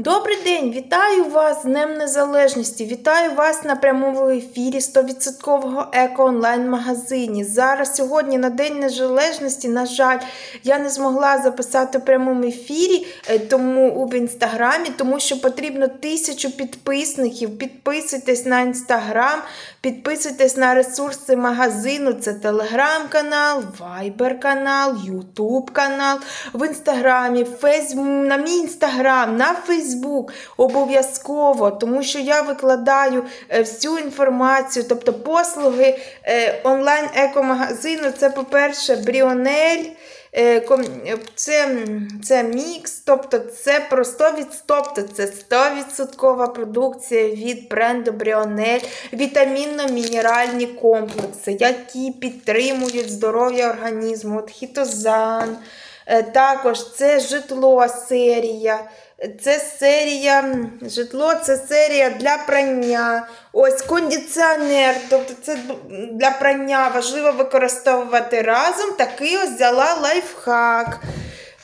Добрий день, вітаю вас з Днем Незалежності. Вітаю вас на прямому ефірі 100% еко-онлайн-магазині. Зараз сьогодні на День Незалежності, на жаль, я не змогла записати в прямому ефірі, е, тому в інстаграмі, тому що потрібно тисячу підписників. Підписуйтесь на інстаграм, підписуйтесь на ресурси магазину. Це телеграм-канал, вайбер-канал, ютуб канал в інстаграмі, фейсбук, на мій інстаграм, на Фейсбук. Обов'язково, тому що я викладаю е, всю інформацію, тобто послуги е, онлайн-екомагазину. Це, по-перше, Бріонель. е, Це, це мікс, тобто це про 100%, тобто це 100% продукція від бренду Бріонель, вітамінно-мінеральні комплекси, які підтримують здоров'я організму, от хітозан. Також це житло серія. Це серія житло, це серія для прання. Ось кондиціонер, тобто це для прання важливо використовувати разом. Такий ось взяла лайфхак.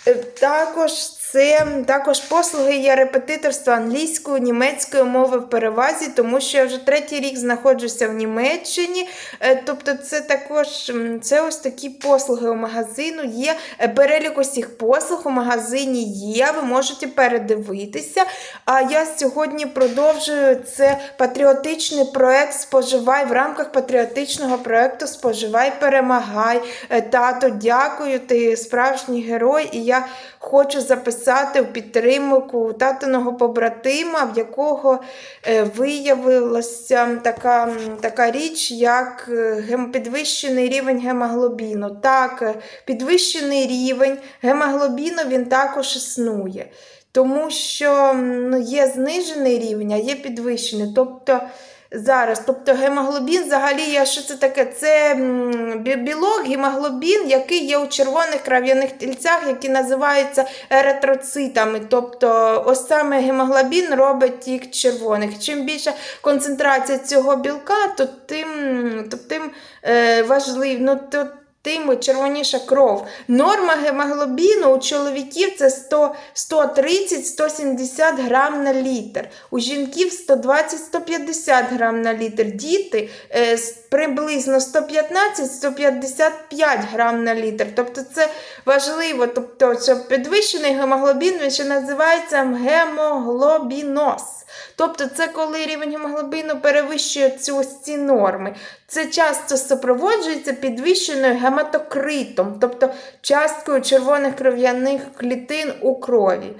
Е, Також це також послуги є репетиторства англійської, німецької мови в перевазі, тому що я вже третій рік знаходжуся в Німеччині. Е, Тобто, це також це ось такі послуги у магазину. Є Е, перелік усіх послуг у магазині є. Ви можете передивитися. А я сьогодні продовжую це патріотичний проект Споживай в рамках патріотичного проекту Споживай, перемагай. Е, Тато, дякую, ти справжній герой, і я хочу записати в підтримку татиного побратима, в якого е, виявилася така, така річ, як е, підвищений рівень гемоглобіну. Так, е, підвищений рівень гемоглобіну він також існує. Тому що ну, є знижений рівень, а є підвищений. Тобто зараз, тобто гемоглобін, взагалі, є, що це таке? Це білок, гемоглобін, який є у червоних кров'яних тільцях, які називаються еритроцитами. Тобто, ось саме гемоглобін робить їх червоних. Чим більша концентрація цього білка, то тим, то тим е, важливо. Ну, то, тим червоніша кров. Норма гемоглобіну у чоловіків це 130-170 грам на літр. У жінків 120-150 грам на літр. Діти е, приблизно 115-155 грам на літр. Тобто це важливо. Тобто, що підвищений гемоглобін він ще називається гемоглобіноз. Тобто, це коли рівень гемоглобіну перевищує цю ці норми. Це часто супроводжується підвищеною гематокритом, тобто часткою червоних кров'яних клітин у крові.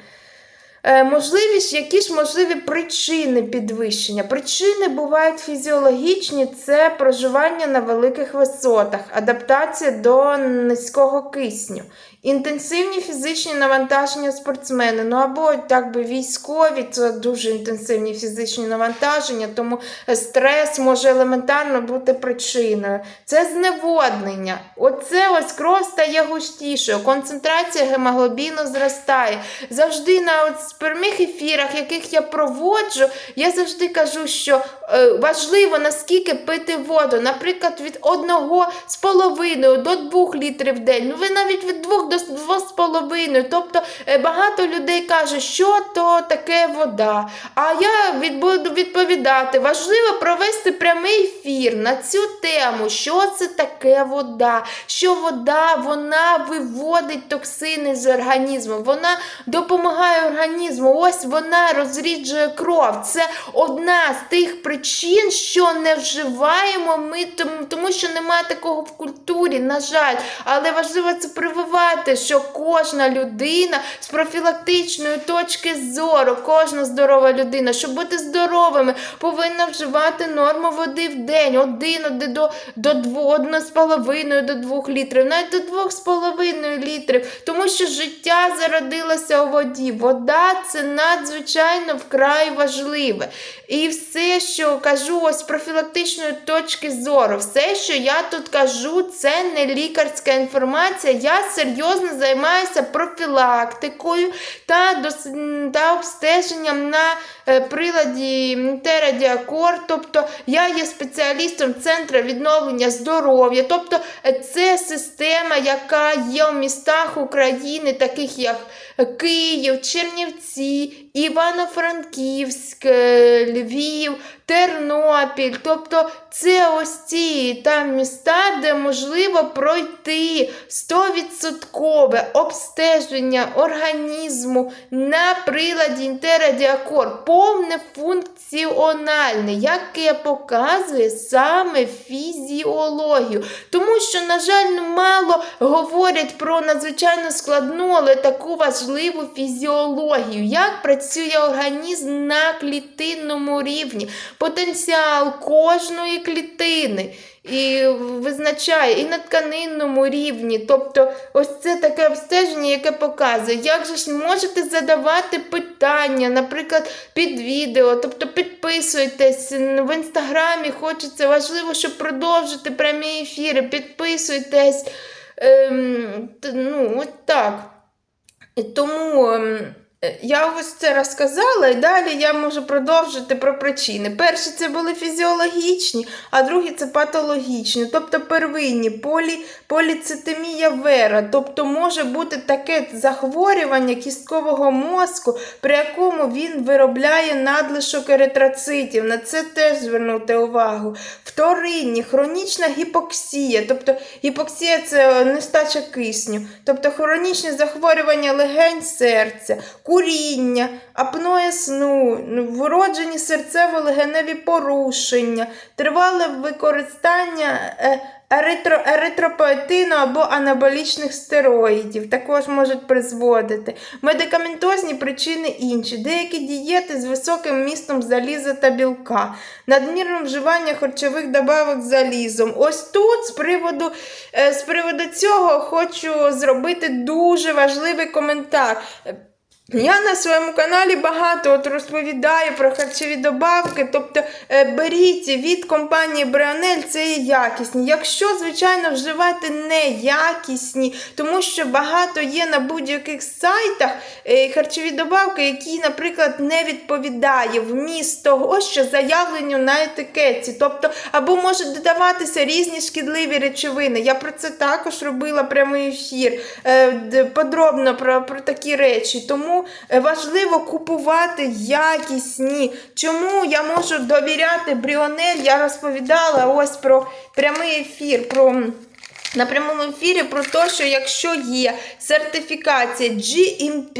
Е, можливість, які ж можливі причини підвищення? Причини бувають фізіологічні, це проживання на великих висотах, адаптація до низького кисню, інтенсивні фізичні навантаження спортсмени, ну або так би військові, це дуже інтенсивні фізичні навантаження, тому стрес може елементарно бути причиною. Це зневоднення. Оце ось кров стає густішою, концентрація гемоглобіну зростає. Завжди на от прямих ефірах, яких я проводжу, я завжди кажу, що е, важливо наскільки пити воду. Наприклад, від 1,5 до 2 літрів в день. Ну ви навіть від 2 до 2,5. Тобто е, багато людей каже, що то таке вода. А я буду відповідати, важливо провести прямий ефір на цю тему, що це таке вода, що вода вона виводить токсини з організму, вона допомагає організму. Ось вона розріджує кров. Це одна з тих причин, що не вживаємо ми, тому що немає такого в культурі, на жаль. Але важливо це прививати, що кожна людина з профілактичної точки зору, кожна здорова людина, щоб бути здоровими, повинна вживати норму води в день, один до, до двох, одна з половиною до двох літрів, навіть до двох з половиною літрів, тому що життя зародилося у воді. Вода це надзвичайно вкрай важливе. І все, що кажу ось з профілактичної точки зору, все, що я тут кажу, це не лікарська інформація. Я серйозно займаюся профілактикою та, дос... та обстеженням на е, приладі Терадіакор, тобто я є спеціалістом Центру відновлення здоров'я. Тобто е, це система, яка є в містах України, таких як Київ, Чернівці, Івано-Франківськ, е, Львів, Тернопіль. Тобто це ось ці там міста, де можливо пройти 100% обстеження організму на приладі Інтерадіакор, повне функціональне, яке показує саме фізіологію. Тому що, на жаль, мало говорять про надзвичайно складну, але таку важливу фізіологію, як працює організм на клітинному рівні, потенціал кожної клітини. І визначає і на тканинному рівні. Тобто, ось це таке обстеження, яке показує, як же ж можете задавати питання, наприклад, під відео. Тобто підписуйтесь в інстаграмі, хочеться важливо, щоб продовжити прямі ефіри. Підписуйтесь. Ем, ну, от так. Тому ем, я ось це розказала, і далі я можу продовжити про причини. Перші це були фізіологічні, а другі це патологічні, тобто первинні полі, поліцитемія вера. Тобто може бути таке захворювання кісткового мозку, при якому він виробляє надлишок еритроцитів. На це теж звернути увагу. Вторинні, хронічна гіпоксія, тобто гіпоксія це нестача кисню, тобто хронічні захворювання легень серця, куріння, апноє сну, ну, вроджені серцево-легеневі порушення, тривале використання е, еритро, еритропоетину або анаболічних стероїдів також можуть призводити. Медикаментозні причини інші, деякі дієти з високим містом заліза та білка, надмірне вживання харчових добавок з залізом. Ось тут з приводу, е, з приводу цього хочу зробити дуже важливий коментар. Я на своєму каналі багато от розповідаю про харчові добавки, тобто е, беріть від компанії Бріонель, це є якісні. Якщо, звичайно, вживати неякісні, тому що багато є на будь-яких сайтах е, харчові добавки, які, наприклад, не відповідає вміст того, що заявленню на етикетці. Тобто, або можуть додаватися різні шкідливі речовини. Я про це також робила прямий ефір е, подробно про, про такі речі. Тому е, важливо купувати якісні. Чому я можу довіряти Бріонель? Я розповідала ось про прямий ефір. про... На прямому ефірі про те, що якщо є сертифікація GMP,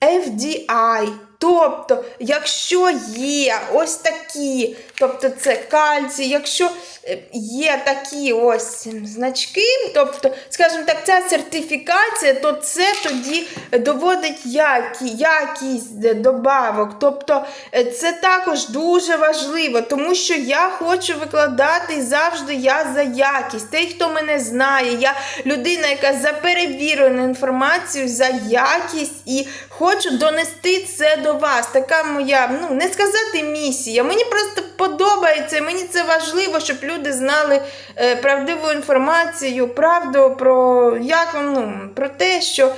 FDI, тобто, якщо є ось такі, тобто це кальцій, якщо е, є такі ось значки, тобто, скажімо так, ця сертифікація, то це тоді доводить які, якість добавок. Тобто е, це також дуже важливо, тому що я хочу викладати завжди я за якість. Той, хто мене знає, я людина, яка за перевірену інформацію, за якість і хочу донести це до вас. Така моя, ну не сказати місія. Мені просто подобається, мені це важливо, щоб люди знали е, правдиву інформацію, правду про як ну, про те, що.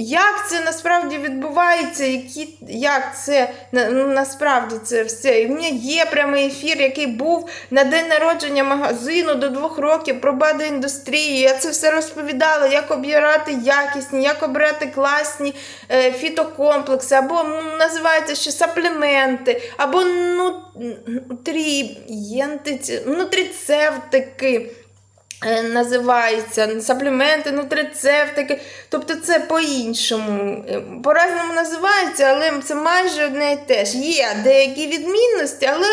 Як це насправді відбувається, які, як це ну, насправді це все? І в мене є прямий ефір, який був на день народження магазину до двох років про бадоіндустрію. Я це все розповідала, як обирати якісні, як обирати класні е, фітокомплекси, або називається ще саплементи, або ну, нутрієнти, нутрицевтики е, називаються сапліменти, нутрицептики. Тобто це по-іншому. Е, По-разному називається, але це майже одне і те ж. Є деякі відмінності, але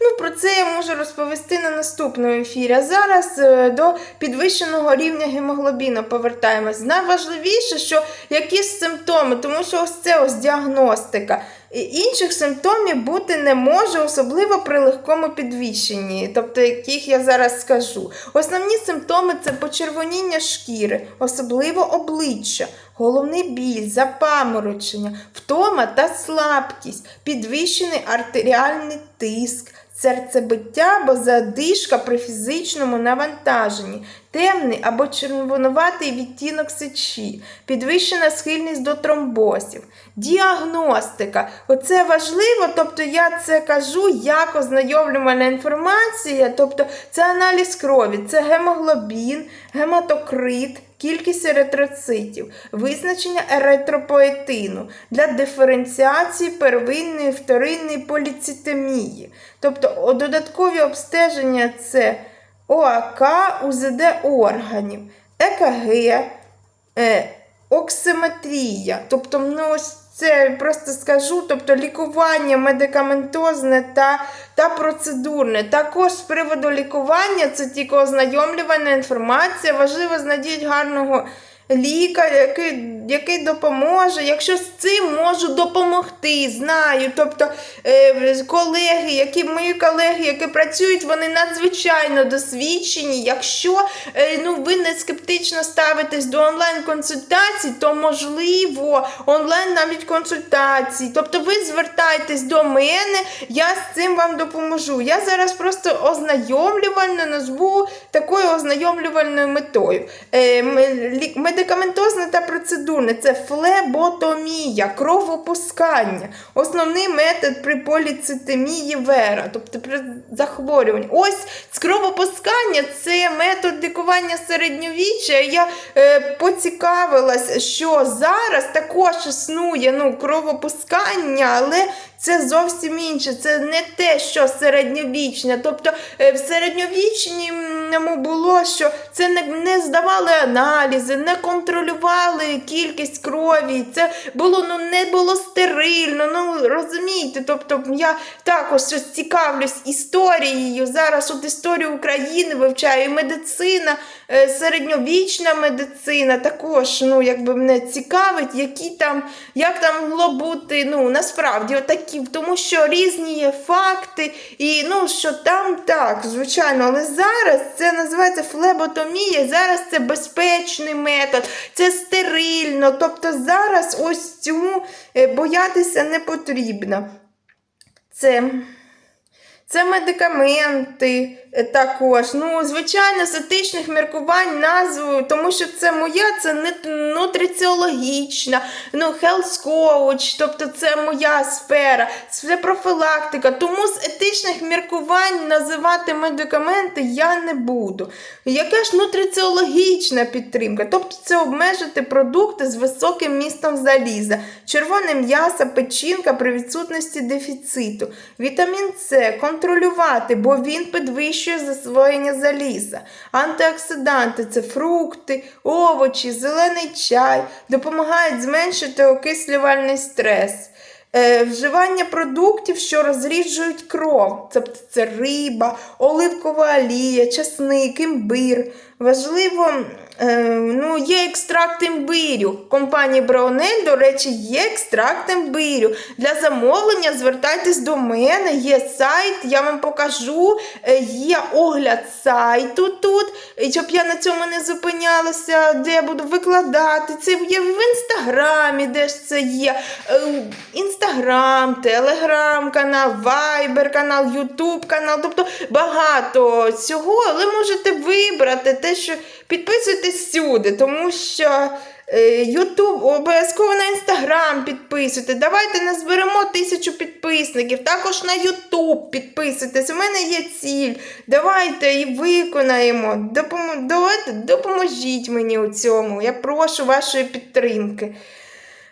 ну, про це я можу розповісти на наступному ефірі. А зараз е, до підвищеного рівня гемоглобіну повертаємось. Найважливіше, що які ж симптоми, тому що ось це ось діагностика. Інших симптомів бути не може, особливо при легкому підвищенні, тобто яких я зараз скажу. Основні симптоми це почервоніння шкіри, особливо обличчя, головний біль, запаморочення, втома та слабкість, підвищений артеріальний тиск, серцебиття або задишка при фізичному навантаженні, темний або червонуватий відтінок сечі, підвищена схильність до тромбозів, діагностика. Оце важливо, тобто я це кажу як ознайомлювальна інформація, тобто це аналіз крові, це гемоглобін, гематокрит. Кількість еритроцитів, визначення еритропоетину для диференціації первинної вторинної поліцитемії. Тобто додаткові обстеження це ОАК, УЗД органів, ЕКГ, е, оксиметрія. Тобто, ось це просто скажу, тобто лікування медикаментозне та, та процедурне. Також з приводу лікування це тільки ознайомлювана інформація. Важливо знайдіть гарного лікаря, який, який допоможе. Якщо з цим можу допомогти, знаю. Тобто е, колеги, які мої колеги, які працюють, вони надзвичайно досвідчені. Якщо е, ну, ви не скептично ставитесь до онлайн-консультацій, то можливо онлайн навіть консультації. Тобто ви звертайтесь до мене, я з цим вам допоможу. Я зараз просто ознайомлювально назву такою ознайомлювальною метою. Е, Медикаментозне та процедурне це флеботомія, кровопускання. Основний метод при поліцитемії вера, тобто при захворюванні. Ось з кровопускання це метод лікування середньовіччя. Я е, поцікавилась, що зараз також існує ну, кровопускання, але це зовсім інше. Це не те, що середньовічне. Тобто е, в середньовічному було, що це не, не здавали аналізи, не контролювали кількість крові. Це було ну не було стерильно. Ну розумієте, тобто я також цікавлюсь історією. Зараз от історію України вивчаю і медицина, середньовічна медицина також ну, якби мене цікавить, які там, як там могло бути, ну насправді отакі, тому що різні є факти, і ну що там так, звичайно, але зараз це називається флеботомія, зараз це безпечний метод, це стерильно. Тобто зараз ось цьому е, боятися не потрібно. Це. Це медикаменти е, також. Ну, звичайно, з етичних міркувань назву, тому що це моя, це не нутриціологічна, ну, health coach, тобто це моя сфера, це профілактика. Тому з етичних міркувань називати медикаменти я не буду. Яка ж нутриціологічна підтримка? Тобто це обмежити продукти з високим містом заліза, червоне м'ясо, печінка при відсутності дефіциту, вітамін С, контролювати, бо він підвищує засвоєння заліза. Антиоксиданти це фрукти, овочі, зелений чай, допомагають зменшити окислювальний стрес. Е, вживання продуктів, що розріджують кров, тобто це риба, оливкова олія, часник, імбир. Важливо, е, ну, є екстракт імбирю. Компанії Браунель, до речі, є екстракт імбирю. Для замовлення звертайтесь до мене, є сайт, я вам покажу, е, є огляд сайту тут, щоб я на цьому не зупинялася, де я буду викладати. Це є в інстаграмі, де ж це є. Е, Інстаграм, телеграм канал, вайбер канал, ютуб канал, тобто багато цього, але можете вибрати те, що підписуйтесь всюди, тому що. Ютуб, обов'язково на інстаграм підписуйте. Давайте назберемо тисячу підписників. Також на Ютуб підписуйтесь. У мене є ціль. Давайте і виконаємо. Допом... Давайте, допоможіть мені у цьому. Я прошу вашої підтримки.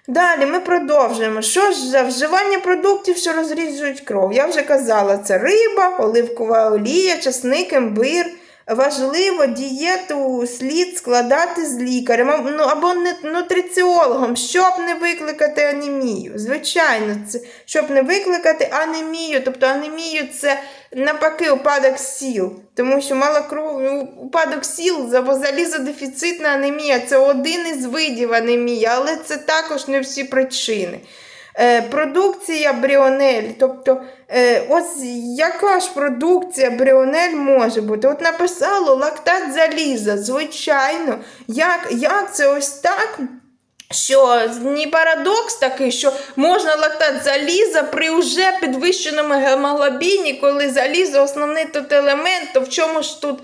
Далі ми продовжуємо. Що ж за вживання продуктів, що розріджують кров? Я вже казала, це риба, оливкова олія, часник, імбир. Важливо дієту слід складати з лікарем ну, або нутриціологом, щоб не викликати анемію. Звичайно, це щоб не викликати анемію. Тобто анемію це навпаки упадок сіл. Тому що мало крові, упадок сіл або залізодефіцитна анемія це один із видів анемії, але це також не всі причини. Е, продукція Бріонель. Тобто, е, ось яка ж продукція Бріонель може бути? От написало лактат заліза, звичайно. Як, як це ось так? що не парадокс такий, що можна лактат заліза при вже підвищеному гемоглобіні, коли залізо основний тут елемент, то в чому ж тут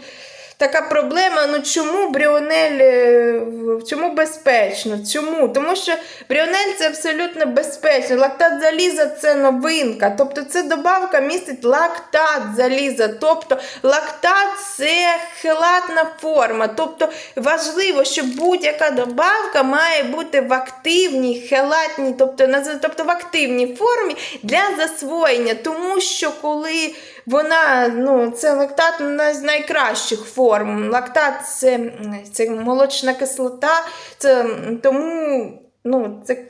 така проблема? Ну чому бріонель, е, чому безпечно? Чому? Тому що бріонель це абсолютно безпечно. Лактат заліза це новинка. Тобто це добавка містить лактат заліза. Тобто лактат це хелатна форма. Тобто важливо, що будь-яка добавка має бути в активній, хелатній, тобто, тобто в активній формі для засвоєння. Тому що коли вона, ну, це лактат одна з найкращих форм. Лактат це, це молочна кислота, це тому, ну, це.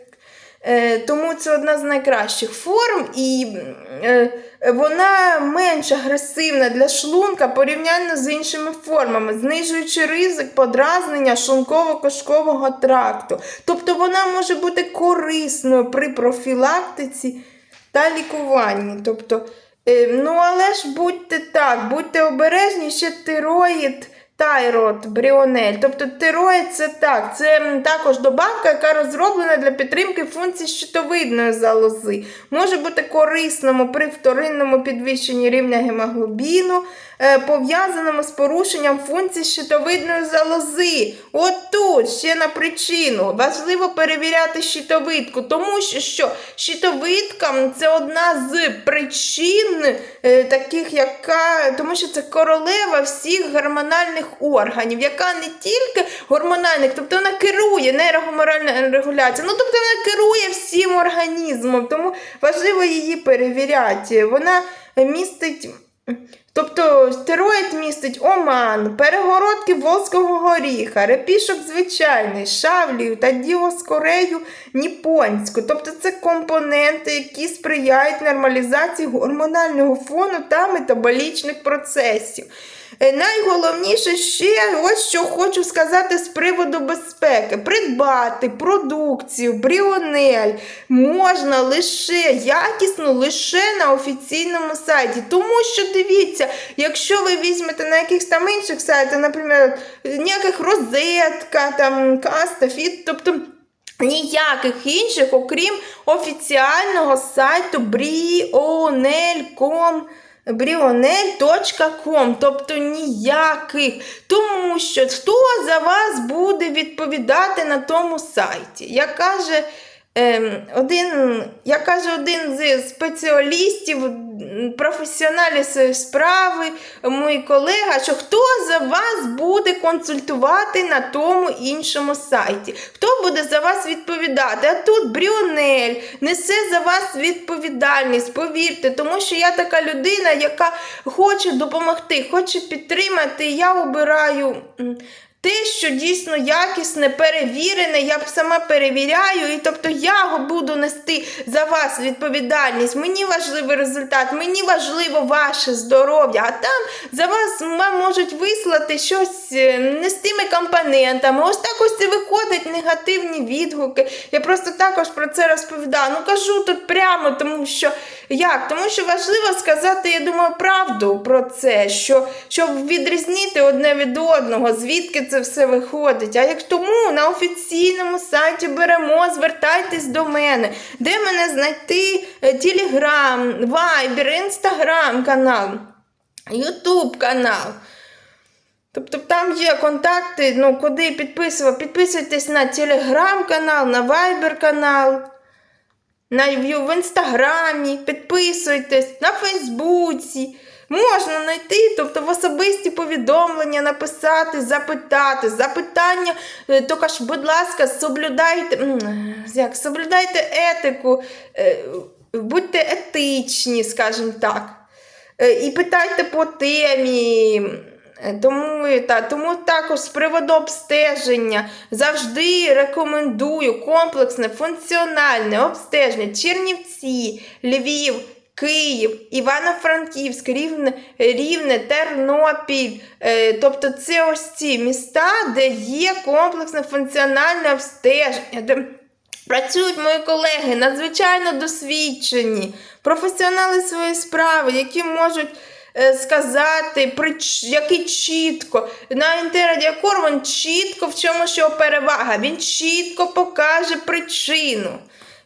Е, тому це одна з найкращих форм, і е, вона менш агресивна для шлунка порівняно з іншими формами, знижуючи ризик подразнення шлунково-кишкового тракту. Тобто вона може бути корисною при профілактиці та лікуванні. Тобто, ну але ж будьте так, будьте обережні, ще тироїд. Тайрот, бріонель. Тобто тироїд це так, це також добавка, яка розроблена для підтримки функцій щитовидної залози. Може бути корисному при вторинному підвищенні рівня гемоглобіну, е, пов'язаному з порушенням функцій щитовидної залози. От тут ще на причину. Важливо перевіряти щитовидку, тому що, що щитовидка це одна з причин е, таких, яка, тому що це королева всіх гормональних органів, яка не тільки гормональних, тобто вона керує нейрогормональна регуляція, ну тобто вона керує всім організмом, тому важливо її перевіряти. Вона містить. Тобто стероїд містить оман, перегородки волзького горіха, репішок звичайний, шавлію та діоскорею ніпонську. Тобто це компоненти, які сприяють нормалізації гормонального фону та метаболічних процесів. Е, Найголовніше ще ось що хочу сказати з приводу безпеки. Придбати продукцію, бріонель можна лише якісно, лише на офіційному сайті. Тому що дивіться, якщо ви візьмете на якихось там інших сайтах, наприклад, ніяких розетка, там, каста, фіт, тобто. Ніяких інших, окрім офіціального сайту brionel.com brionel.com, тобто ніяких. Тому що хто за вас буде відповідати на тому сайті? Як каже один, як каже один з спеціалістів, професіоналів з справи, мій колега, що хто за вас буде консультувати на тому іншому сайті? Хто буде за вас відповідати? А тут Брюнель несе за вас відповідальність, повірте, тому що я така людина, яка хоче допомогти, хоче підтримати. Я обираю. Те, що дійсно якісне, перевірене, я сама перевіряю, і тобто я буду нести за вас відповідальність. Мені важливий результат, мені важливо ваше здоров'я, а там за вас вам можуть вислати щось е, не з тими компонентами. Ось так ось це виходить негативні відгуки. Я просто також про це розповідаю. Ну кажу тут прямо, тому що як? Тому що важливо сказати, я думаю, правду про це, що, щоб відрізнити одне від одного, звідки це все виходить. А як тому на офіційному сайті беремо, звертайтесь до мене, де мене знайти Телеграм, Вайбер, Інстаграм канал, Ютуб канал. Тобто там є контакти, ну куди підписувати. Підписуйтесь на телеграм-канал, на Viber канал, на в інстаграмі, підписуйтесь, на Фейсбуці. Можна знайти, тобто в особисті повідомлення написати, запитати. Запитання, е, тільки ж, будь ласка, соблюдайте, як, соблюдайте етику, е, будьте етичні, скажімо так. Е, І питайте по темі. Тому, та, тому також з приводу обстеження завжди рекомендую комплексне функціональне обстеження Чернівці, Львів, Київ, Івано-Франківськ, Рівне, Рівне, Тернопіль. Е, тобто це ось ці міста, де є комплексне функціональне обстеження. Де Працюють мої колеги, надзвичайно досвідчені, професіонали своєї справи, які можуть е, сказати, який чітко. На інтерадіакор він чітко в чому його перевага. Він чітко покаже причину.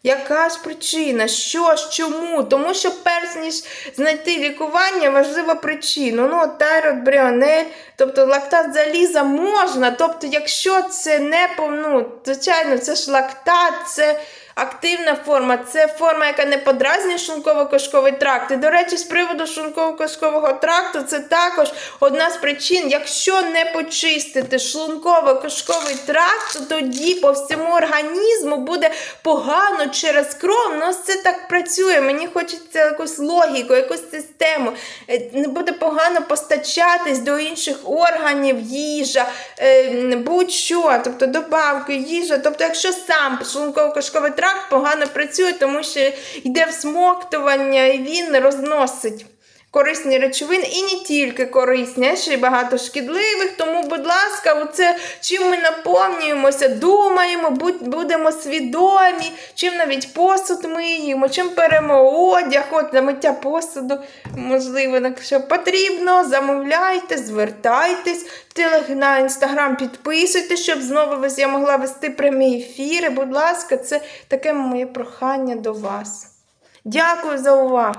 Яка ж причина? Що ж, чому? Тому що перш ніж знайти лікування, важлива причина. Ну, тайрод, бріонель, тобто лактат заліза можна. Тобто, якщо це не ну, звичайно, це ж лактат, це активна форма, це форма, яка не подразнює шлунково-кишковий тракт. І, до речі, з приводу шлунково-кишкового тракту, це також одна з причин, якщо не почистити шлунково-кишковий тракт, то тоді по всьому організму буде погано через кров. Ну, це так працює. Мені хочеться якусь логіку, якусь систему. Е, Не буде погано постачатись до інших органів, їжа, е, будь-що, тобто добавки, їжа. Тобто, якщо сам шлунково-кишковий тракт погано працює, тому що йде всмоктування і він розносить. Корисні речовини і не тільки корисні, а ще й багато шкідливих. Тому, будь ласка, оце чим ми наповнюємося, думаємо, будемо свідомі, чим навіть посуд миємо, чим перемо одяг, от для миття посуду, можливо, якщо потрібно, замовляйте, звертайтесь, на інстаграм підписуйтесь, щоб знову я могла вести прямі ефіри. Будь ласка, це таке моє прохання до вас. Дякую за увагу.